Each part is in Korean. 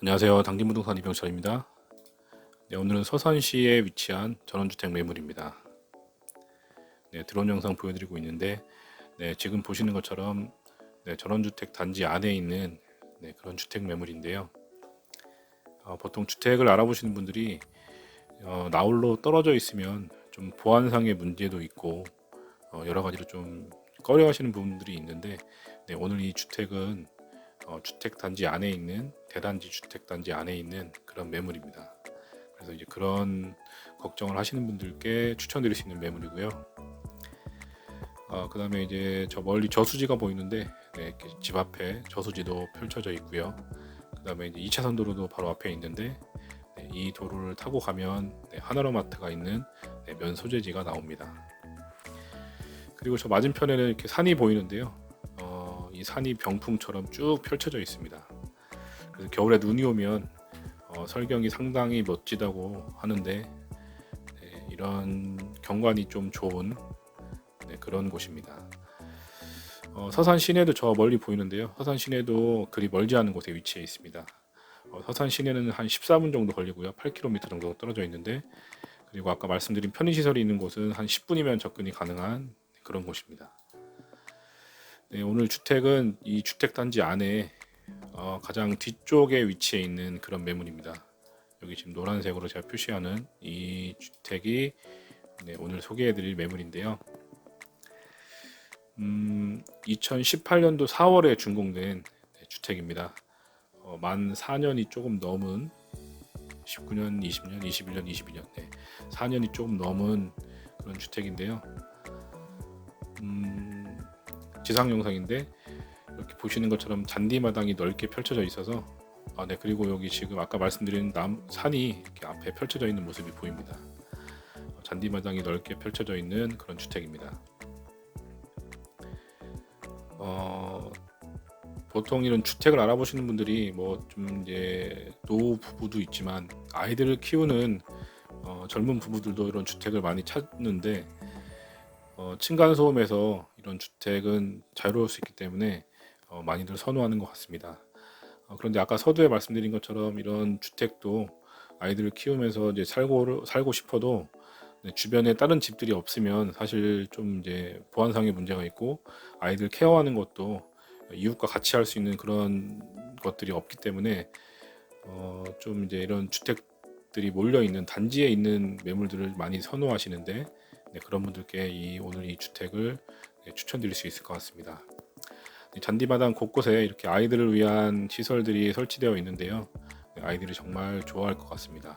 안녕하세요. 당진부동산 이병철입니다. 네, 오늘은 서산시에 위치한 전원주택 매물입니다. 네, 드론 영상 보여드리고 있는데 네, 지금 보시는 것처럼 네, 전원주택 단지 안에 있는 네, 그런 주택 매물인데요. 어, 보통 주택을 알아보시는 분들이 어, 나홀로 떨어져 있으면 좀 보안상의 문제도 있고 어, 여러 가지로 좀 꺼려하시는 부분들이 있는데 네, 오늘 이 주택은 어, 주택 단지 안에 있는 대단지 주택 단지 안에 있는 그런 매물입니다. 그래서 이제 그런 걱정을 하시는 분들께 추천드릴 수 있는 매물이고요. 어, 그다음에 이제 저 멀리 저수지가 보이는데 네, 집 앞에 저수지도 펼쳐져 있고요. 그다음에 이제 2차선 도로도 바로 앞에 있는데 네, 이 도로를 타고 가면 네, 하나로마트가 있는 네, 면 소재지가 나옵니다. 그리고 저 맞은편에는 이렇게 산이 보이는데요. 어, 이 산이 병풍처럼 쭉 펼쳐져 있습니다. 그래서 겨울에 눈이 오면 어, 설경이 상당히 멋지다고 하는데 네, 이런 경관이 좀 좋은 네, 그런 곳입니다. 어, 서산 시내도 저 멀리 보이는데요. 서산 시내도 그리 멀지 않은 곳에 위치해 있습니다. 어, 서산 시내는 한 14분 정도 걸리고요. 8km 정도 떨어져 있는데 그리고 아까 말씀드린 편의시설이 있는 곳은 한 10분이면 접근이 가능한 그런 곳입니다. 네, 오늘 주택은 이 주택 단지 안에 어, 가장 뒤쪽에 위치해 있는 그런 매물입니다. 여기 지금 노란색으로 제가 표시하는 이 주택이 네, 오늘 소개해드릴 매물인데요. 음, 2018년도 4월에 준공된 네, 주택입니다. 어, 만 4년이 조금 넘은 19년, 20년, 21년, 22년, 네, 4년이 조금 넘은 그런 주택인데요. 음, 지상 영상인데 이렇게 보시는 것처럼 잔디 마당이 넓게 펼쳐져 있어서 아, 네 그리고 여기 지금 아까 말씀드린 남 산이 이렇게 앞에 펼쳐져 있는 모습이 보입니다. 어, 잔디 마당이 넓게 펼쳐져 있는 그런 주택입니다. 어, 보통 이런 주택을 알아보시는 분들이 뭐 좀 이제 노후 부부도 있지만 아이들을 키우는 어, 젊은 부부들도 이런 주택을 많이 찾는데 어, 층간 소음에서 이런 주택은 자유로울 수 있기 때문에 어, 많이들 선호하는 것 같습니다. 어, 그런데 아까 서두에 말씀드린 것처럼 이런 주택도 아이들을 키우면서 이제 살고 살고 싶어도 네, 주변에 다른 집들이 없으면 사실 좀 이제 보안상의 문제가 있고 아이들 케어하는 것도 이웃과 같이 할 수 있는 그런 것들이 없기 때문에 어, 좀 이제 이런 주택들이 몰려 있는 단지에 있는 매물들을 많이 선호하시는데 네, 그런 분들께 이 오늘 이 주택을 네, 추천드릴 수 있을 것 같습니다. 이 잔디마당 곳곳에 이렇게 아이들을 위한 시설들이 설치되어 있는데요. 네, 아이들이 정말 좋아할 것 같습니다.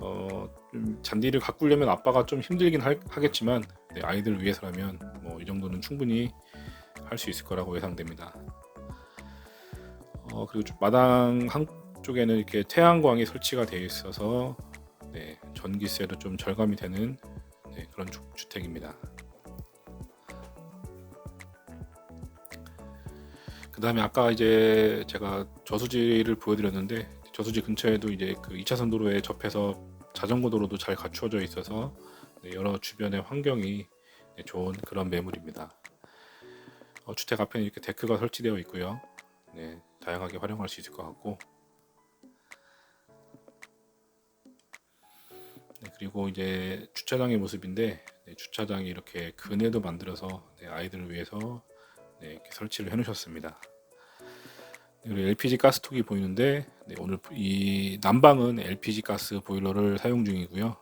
어, 좀 잔디를 가꾸려면 아빠가 좀 힘들긴 할- 하겠지만 네, 아이들 위해서라면 뭐 이 정도는 충분히 할 수 있을 거라고 예상됩니다. 어, 그리고 좀 마당 한쪽에는 이렇게 태양광이 설치가 되어 있어서 네, 전기세도 좀 절감이 되는 네, 그런 주, 주택입니다. 그 다음에 아까 이제 제가 저수지를 보여드렸는데 저수지 근처에도 이제 그 2차선 도로에 접해서 자전거 도로도 잘 갖추어져 있어서 네, 여러 주변의 환경이 네, 좋은 그런 매물입니다. 어, 주택 앞에는 이렇게 데크가 설치되어 있고요. 네, 다양하게 활용할 수 있을 것 같고 네, 그리고 이제 주차장의 모습인데 네, 주차장이 이렇게 그네도 만들어서 네, 아이들을 위해서 네, 이렇게 설치를 해놓으셨습니다. 네, 그리고 LPG 가스통이 보이는데 네, 오늘 이 난방은 LPG 가스 보일러를 사용 중이고요.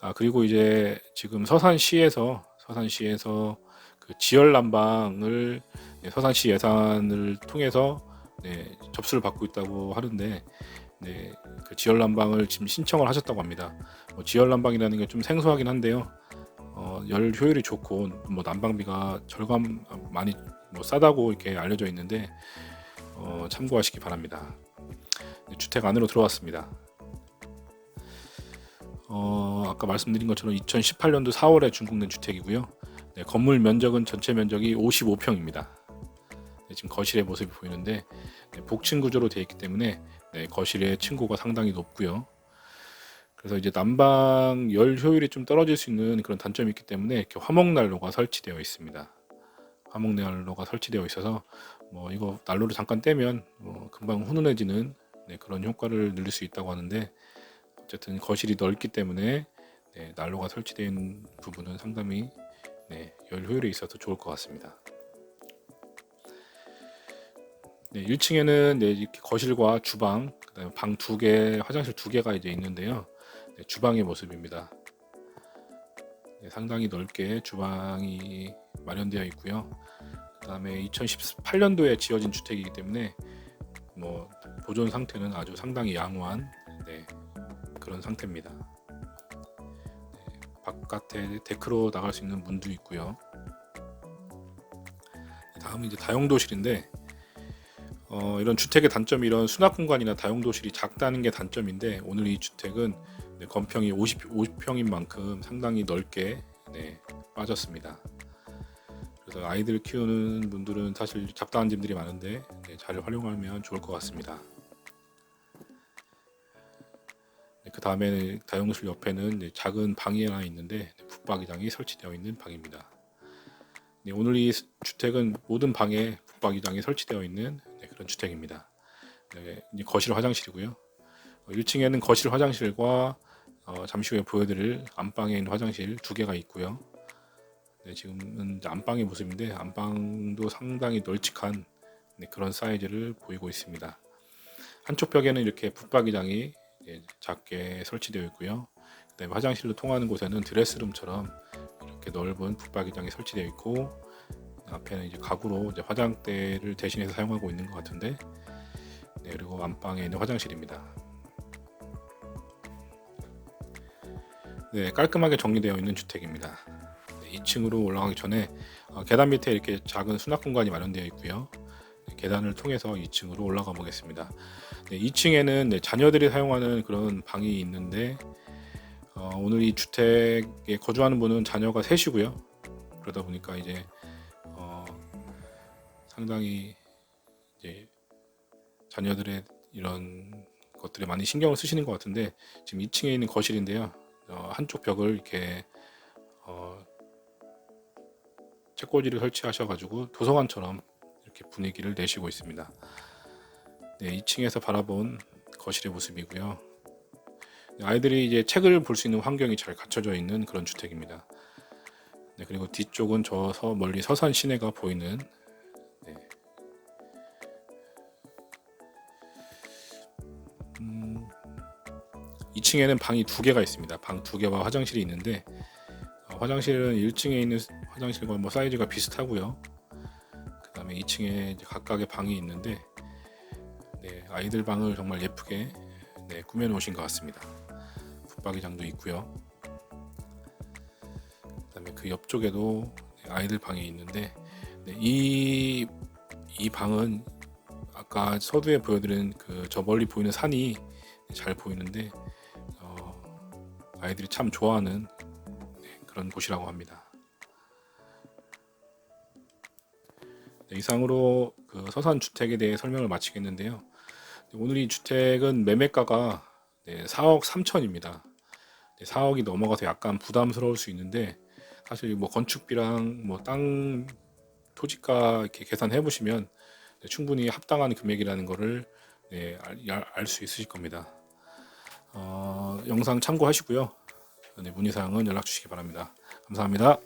아 그리고 이제 지금 서산시에서 서산시에서 그 지열 난방을 네, 서산시 예산을 통해서 네, 접수를 받고 있다고 하는데 네, 그 지열 난방을 지금 신청을 하셨다고 합니다. 뭐 지열 난방이라는 게 좀 생소하긴 한데요. 어, 열 효율이 좋고 뭐 난방비가 절감 많이 뭐 싸다고 이렇게 알려져 있는데 어, 참고하시기 바랍니다. 네, 주택 안으로 들어왔습니다. 어, 아까 말씀드린 것처럼 2018년도 4월에 준공된 주택이고요. 네, 건물 면적은 전체 면적이 55평입니다. 네, 지금 거실의 모습이 보이는데 네, 복층 구조로 되어 있기 때문에 네, 거실의 층고가 상당히 높고요. 그래서 이제 난방 열 효율이 좀 떨어질 수 있는 그런 단점이 있기 때문에 이렇게 화목 난로가 설치되어 있습니다. 화목 난로가 설치되어 있어서 뭐 이거 난로를 잠깐 떼면 뭐 금방 훈훈해지는 네, 그런 효과를 누릴 수 있다고 하는데 어쨌든 거실이 넓기 때문에 네, 난로가 설치된 부분은 상당히 네, 열 효율에 있어서 좋을 것 같습니다. 네, 1층에는 네, 이렇게 거실과 주방, 그다음에 방 두 개, 화장실 두 개가 이제 있는데요. 네, 주방의 모습입니다. 네, 상당히 넓게 주방이 마련되어 있고요. 그다음에 2018년도에 지어진 주택이기 때문에 뭐 보존 상태는 아주 상당히 양호한 네, 그런 상태입니다. 네, 바깥에 데크로 나갈 수 있는 문도 있고요. 다음은 이제 다용도실인데 어, 이런 주택의 단점이 이런 수납 공간이나 다용 도실이 작다는 게 단점인데 오늘 이 주택은 네, 건평이 50, 50평인 만큼 상당히 넓게 네, 빠졌습니다. 그래서 아이들 키우는 분들은 사실 잡다한 짐들이 많은데 네, 잘 활용하면 좋을 것 같습니다. 네, 그 다음에 다용도실 옆에는 네, 작은 방이 하나 있는데 네, 붙박이장이 설치되어 있는 방입니다. 네, 오늘 이 주택은 모든 방에 붙박이장이 설치되어 있는 네, 그런 주택입니다. 네, 거실 화장실이고요. 어, 1층에는 거실 화장실과 어, 잠시 후에 보여드릴 안방에 있는 화장실 두 개가 있고요. 네, 지금은 안방의 모습인데 안방도 상당히 널찍한 네, 그런 사이즈를 보이고 있습니다. 한쪽 벽에는 이렇게 붙박이장이 예, 작게 설치되어 있고요. 그다음에 화장실로 통하는 곳에는 드레스룸처럼 이렇게 넓은 붙박이장이 설치되어 있고 앞에는 이제 가구로 이제 화장대를 대신해서 사용하고 있는 것 같은데 네, 그리고 안방에 있는 화장실입니다. 네, 깔끔하게 정리되어 있는 주택입니다. 네, 2층으로 올라가기 전에 어, 계단 밑에 이렇게 작은 수납 공간이 마련되어 있고요. 네, 계단을 통해서 2층으로 올라가 보겠습니다. 네, 2층에는 네, 자녀들이 사용하는 그런 방이 있는데 어, 오늘 이 주택에 거주하는 분은 자녀가 셋이고요. 그러다 보니까 이제 어, 상당히 이제 자녀들의 이런 것들에 많이 신경을 쓰시는 것 같은데 지금 2층에 있는 거실인데요. 어, 한쪽 벽을 이렇게 어, 책꽂이를 설치하셔가지고 도서관처럼 이렇게 분위기를 내시고 있습니다. 네, 2층에서 바라본 거실의 모습이고요. 네, 아이들이 이제 책을 볼 수 있는 환경이 잘 갖춰져 있는 그런 주택입니다. 네, 그리고 뒤쪽은 저 서, 멀리 서산 시내가 보이는 네. 음, 2층에는 방이 두 개가 있습니다. 방 두 개와 화장실이 있는데 어, 화장실은 1층에 있는 화장실과 뭐 사이즈가 비슷하고요. 그다음에 2층에 이제 각각의 방이 있는데 네, 아이들 방을 정말 예쁘게 네, 꾸며 놓으신 것 같습니다. 붙박이장도 있고요. 그다음에 그 옆쪽에도 네, 아이들 방이 있는데 네, 이, 이 방은 아까 서두에 보여드린 그 저 멀리 보이는 산이 잘 보이는데 어, 아이들이 참 좋아하는 네, 그런 곳이라고 합니다. 네, 이상으로 그 서산 주택에 대해 설명을 마치겠는데요. 네, 오늘 이 주택은 매매가가 네, 4억 3천입니다. 네, 4억이 넘어가서 약간 부담스러울 수 있는데 사실 뭐 건축비랑 뭐 땅 토지가 이렇게 계산해 보시면 네, 충분히 합당한 금액이라는 거를 네, 알수 있으실 겁니다. 어, 영상 참고하시고요. 네, 문의사항은 연락 주시기 바랍니다. 감사합니다.